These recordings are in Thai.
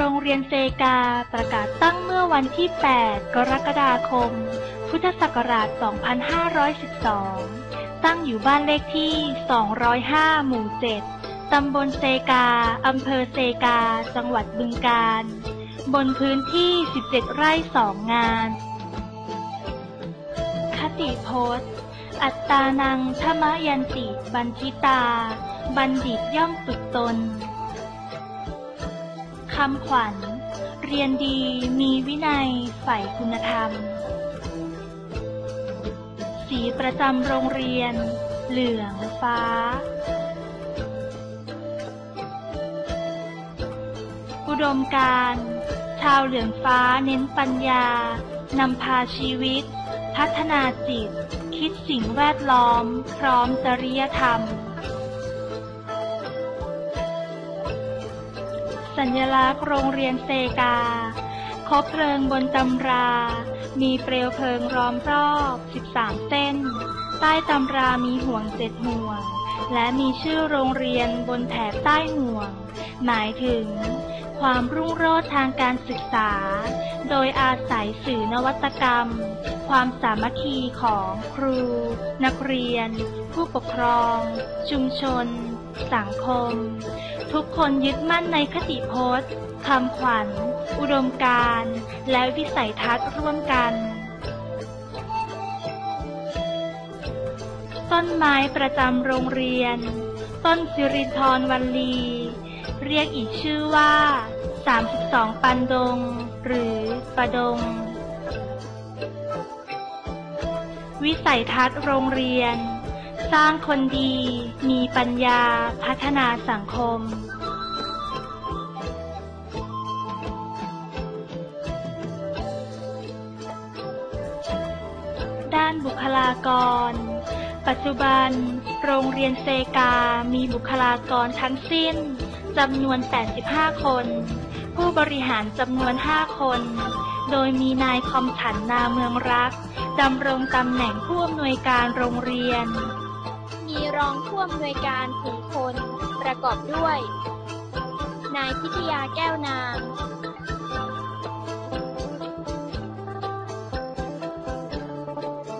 รงเรียนเซกาประกาศตั้งเมื่อวันที่ 8 กรกฎาคม พุทธศักราช 2512 ตั้งอยู่บ้านเลขที่ 205 หมู่ 7 ตำบลเซกา อำเภอเซกา จังหวัดบึงกาฬ บนพื้นที่ 17 ไร่สองาน คติโพจน์อัตตานังธรรมยันติ บันทิตา บัณฑิตย่อมฝึกตนำขวัญ เรียนดีมีวินัยใฝ่คุณธรรม สีประจำโรงเรียน เหลืองฟ้า อุดมการ ชาวเหลืองฟ้าเน้นปัญญา นำพาชีวิต พัฒนาจิต คิดสิ่งแวดล้อม พร้อมจริยธรรม สัญลักษณ์โรงเรียนเซกา คบเพลิงบนตำรา มีเปลวเพลิงล้อมรอบ 13 เส้น ใต้ตำรามีห่วงเจ็ดห่วง และมีชื่อโรงเรียนบนแถบใต้ห่วง หมายถึง ความรุ่งโรจน์ทางการศึกษา โดยอาศัยสื่อนวัตกรรม ความสามัคคีของครู นักเรียน ผู้ปกครอง ชุมชน สังคม ทุกคนยึดมั่นในคติพจน์คำขวัญ อุดมการณ์และวิสัยทัศน์ร่วมกัน ต้นไม้ประจำโรงเรียน ต้นสิรินทรวันลี เรียกอีกชื่อว่า 32 ปันดง หรือประดง วิสัยทัศน์โรงเรียน สร้างคนดี มีปัญญา พัฒนาสังคม ด้านบุคลากร ปัจจุบัน โรงเรียนเซกา มีบุคลากรทั้งสิ้นจำนวน 85 คน ผู้บริหารจำนวน 5 คน โดยมีนายคอมฉันนาเมืองรักดำรงตำแหน่งผู้อำนวยการโรงเรียน รองผู้อำนวยการสี่คนประกอบด้วย นายพิทยาแก้วนาม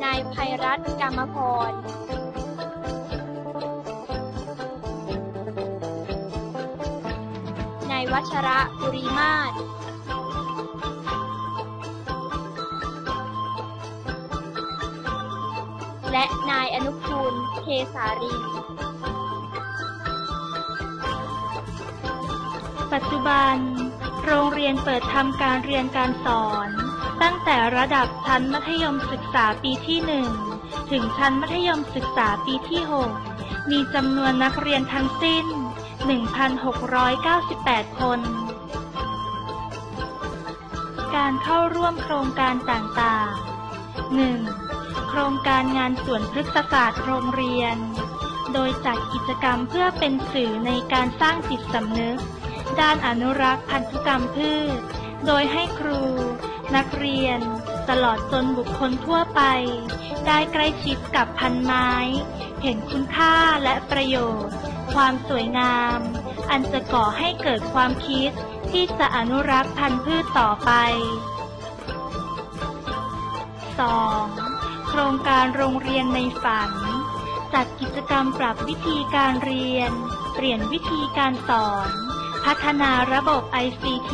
นายภัยรัตน์กรรมพร นายวัชระบุริมาศและนายอนุกูลเท สารีปัจจุบัน โรงเรียนเปิดทำการเรียนการสอน ตั้งแต่ระดับชั้นมัธยมศึกษาปีที่1ถึงชั้นมัธยมศึกษาปีที่6มีจำนวนนักเรียนทั้งสิ้น 1,698 คน การเข้าร่วมโครงการต่างๆ 1. โครงการงานสวนพฤกษศาสตร์โรงเรียน โดยจัดกิจกรรมเพื่อเป็นสื่อในการสร้างจิตสำนึก ด้านอนุรักษ์พันธุกรรมพืช โดยให้ครู นักเรียน ตลอดจนบุคคลทั่วไป ได้ใกล้ชิดกับพันไม้ เห็นคุณค่าและประโยชน์ ความสวยงาม อันจะก่อให้เกิดความคิดที่จะอนุรักษ์พันธุ์พืชต่อไป 2. โครงการโรงเรียนในฝัน จัดกิจกรรมปรับวิธีการเรียน เปลี่ยนวิธีการสอน พัฒนาระบบ ICT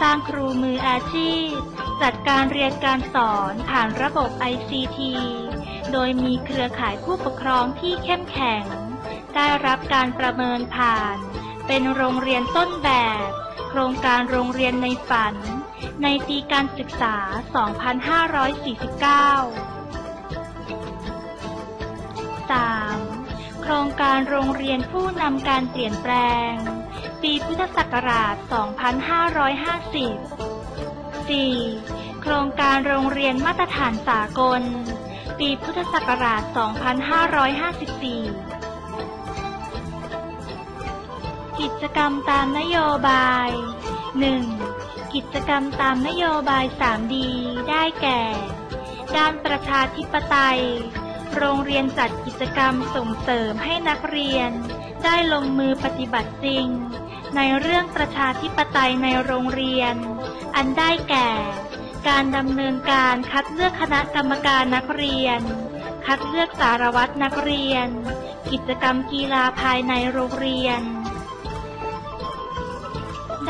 สร้างครูมืออาชีพ จัดการเรียนการสอนผ่านระบบ ICT โดยมีเครือข่ายผู้ปกครองที่เข้มแข็ง ได้รับการประเมินผ่าน เป็นโรงเรียนต้นแบบ โครงการโรงเรียนในฝัน ในปีการศึกษา 2549 3. โครงการโรงเรียนผู้นำการเปลี่ยนแปลง ปีพุทธศักราช 2550 4. โครงการโรงเรียนมาตรฐานสากล ปีพุทธศักราช 2554 กิจกรรมตามนโยบาย 1. กิจกรรมตามนโยบาย 3D ได้แก่ ด้านประชาธิปไตย โรงเรียนจัดกิจกรรมส่งเสริมให้นักเรียน ได้ลงมือปฏิบัติจริง ในเรื่องประชาธิปไตยในโรงเรียน อันได้แก่ การดำเนินการคัดเลือกคณะกรรมการนักเรียน คัดเลือกสารวัตรนักเรียน กิจกรรมกีฬาภายในโรงเรียน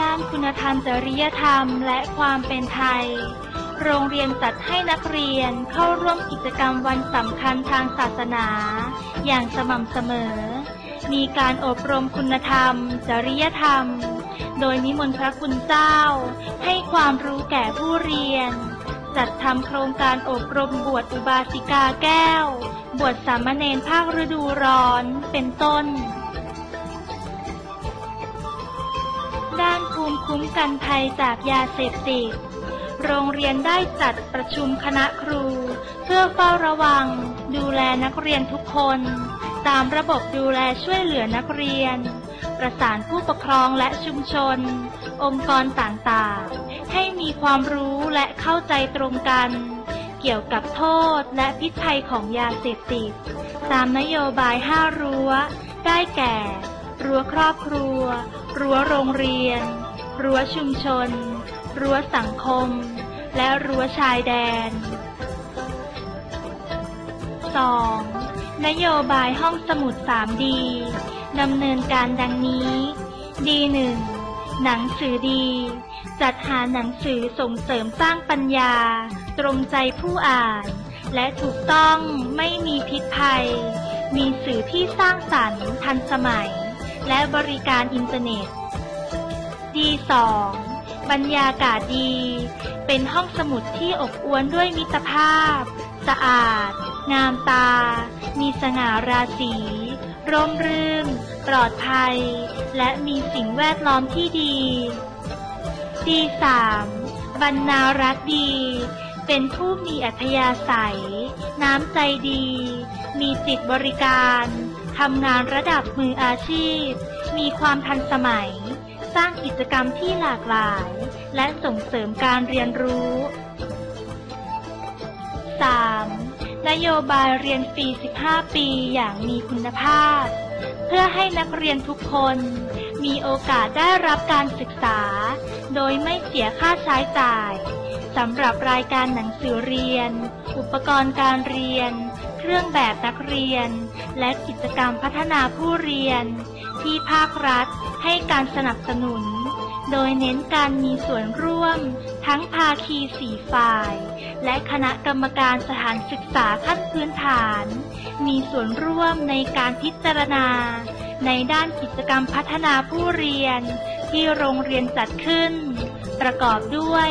ด้านคุณธรรมจริยธรรมและความเป็นไทย โรงเรียนจัดให้นักเรียนเข้าร่วมกิจกรรมวันสำคัญทางศาสนา อย่างสม่ำเสมอ มีการอบรมคุณธรรม จริยธรรม โดยนิมนต์พระคุณเจ้า ให้ความรู้แก่ผู้เรียน จัดทำโครงการอบรมบวชอุบาสิกาแก้ว บวชสามเณรภาคฤดูร้อน เป็นต้นด้านภูมิคุ้มกันภัยจากยาเสพติด โรงเรียนได้จัดประชุมคณะครู เพื่อเฝ้าระวัง ดูแลนักเรียนทุกคน ตามระบบดูแลช่วยเหลือนักเรียน ประสานผู้ปกครองและชุมชน องค์กรต่างๆ ให้มีความรู้และเข้าใจตรงกัน เกี่ยวกับโทษและพิษภัยของยาเสพติด ตามนโยบายห้ารั้ว ได้แก่ รั้วครอบครัว รั้วโรงเรียน รั้วชุมชน รั้วสังคม และรั้วชายแดน 2. นโยบายห้องสมุด 3D ดำเนินการดังนี้ D1 หนังสือดี จัดหาหนังสือส่งเสริมสร้างปัญญา ตรงใจผู้อ่าน และถูกต้องไม่มีพิษภัย มีสื่อที่สร้างสรรค์ทันสมัย และบริการอินเทอร์เน็ต D2 บรรยากาศดี เป็นห้องสมุดที่อบอวลด้วยมิตรภาพ สะอาด งามตา มีสง่าราศีร่มรื่น ปลอดภัย และมีสิ่งแวดล้อมที่ดี D3 บรรณารักดี เป็นผู้มีอัธยาศัย น้ำใจดี มีจิตบริการ ทำงานระดับมืออาชีพ มีความทันสมัย สร้างกิจกรรมที่หลากหลาย และส่งเสริมการเรียนรู้ 3. นโยบายเรียนฟรี 15 ปีอย่างมีคุณภาพ เพื่อให้นักเรียนทุกคน มีโอกาสได้รับการศึกษา โดยไม่เสียค่าใช้จ่ายสำหรับรายการหนังสือเรียน อุปกรณ์การเรียน เครื่องแบบนักเรียน และกิจกรรมพัฒนาผู้เรียน ที่ภาครัฐ ให้การสนับสนุน โดยเน้นการมีส่วนร่วม ทั้งภาคีสี่ฝ่าย และคณะกรรมการสถานศึกษาขั้นพื้นฐาน มีส่วนร่วมในการพิจารณา ในด้านกิจกรรมพัฒนาผู้เรียน ที่โรงเรียนจัดขึ้น ประกอบด้วย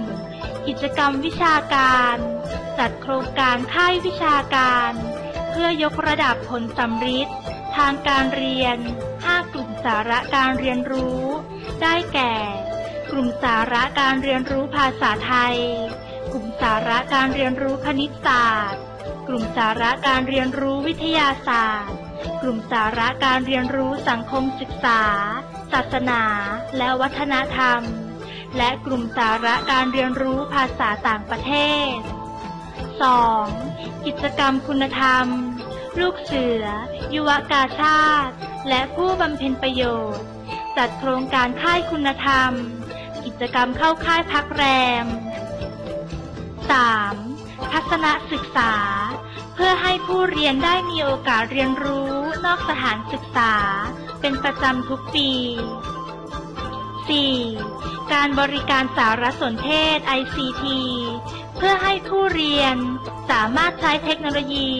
1. กิจกรรมวิชาการ จัดโครงการค่ายวิชาการ เพื่อยกระดับผลสำฤทธิ์ทางการเรียน 5 กลุ่มสาระการเรียนรู้ ได้แก่ กลุ่มสาระการเรียนรู้ภาษาไทย กลุ่มสาระการเรียนรู้คณิตศาสตร์ กลุ่มสาระการเรียนรู้วิทยาศาสตร์ กลุ่มสาระการเรียนรู้สังคมศึกษา ศาสนา และวัฒนธรรม และกลุ่มสาระการเรียนรู้ภาษาต่างประเทศ 2. กิจกรรมคุณธรรม ลูกเสือ ยุวกาชาติ และผู้บำเพ็ญประโยชน์ จัดโครงการค่ายคุณธรรม กิจกรรมเข้าค่ายพักแรม 3. ทัศนศึกษา เพื่อให้ผู้เรียนได้มีโอกาสเรียนรู้นอกสถานศึกษา เป็นประจำทุกปี 4. การบริการสารสนเทศ ICT เพื่อให้ผู้เรียนสามารถใช้เทคโนโลยี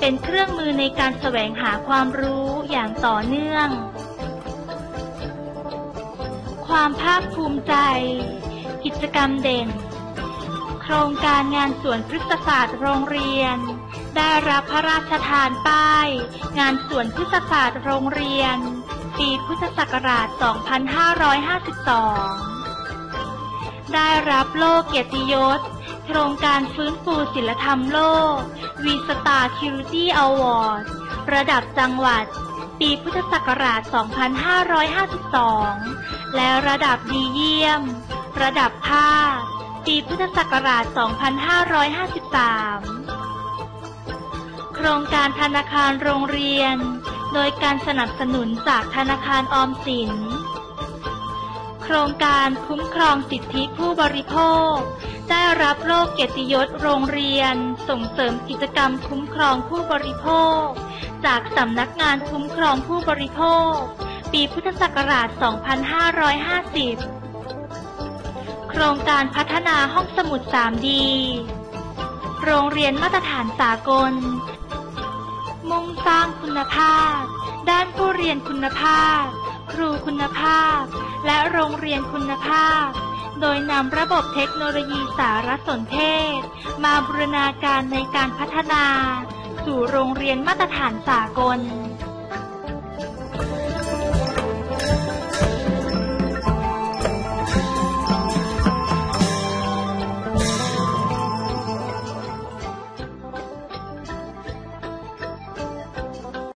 เป็นเครื่องมือในการแสวงหาความรู้อย่างต่อเนื่อง ความภาคภูมิใจ กิจกรรมเด่น โครงการงานสวนพฤกษศาสตร์โรงเรียน ได้รับพระราชทานป้าย งานสวนพฤกษศาสตร์โรงเรียน ปีพุทธศักราช 2552 ได้รับโล่เกียรติยศ โครงการฟื้นฟูศิลธรรมโลกวีสตาร์คิวตี้อวอร์ดระดับจังหวัด ปีพุทธศักราช 2552 และระดับดีเยี่ยม ระดับภาค ปีพุทธศักราช 2553 โครงการธนาคารโรงเรียน โดยการสนับสนุนจากธนาคารออมสิน โครงการคุ้มครองสิทธิผู้บริโภค ได้รับโลกเกียรติยศโรงเรียน ส่งเสริมกิจกรรมคุ้มครองผู้บริโภค จากสำนักงานคุ้มครองผู้บริโภค ปีพุทธศักราช 2550 โครงการพัฒนาห้องสมุด 3D โรงเรียนมาตรฐานสากล มุ่งสร้างคุณภาพ ด้านผู้เรียนคุณภาพ ครูคุณภาพ และโรงเรียนคุณภาพ โดยนำระบบเทคโนโลยีสารสนเทศ มาบูรณาการในการพัฒนา สู่โรงเรียนมาตรฐานสากล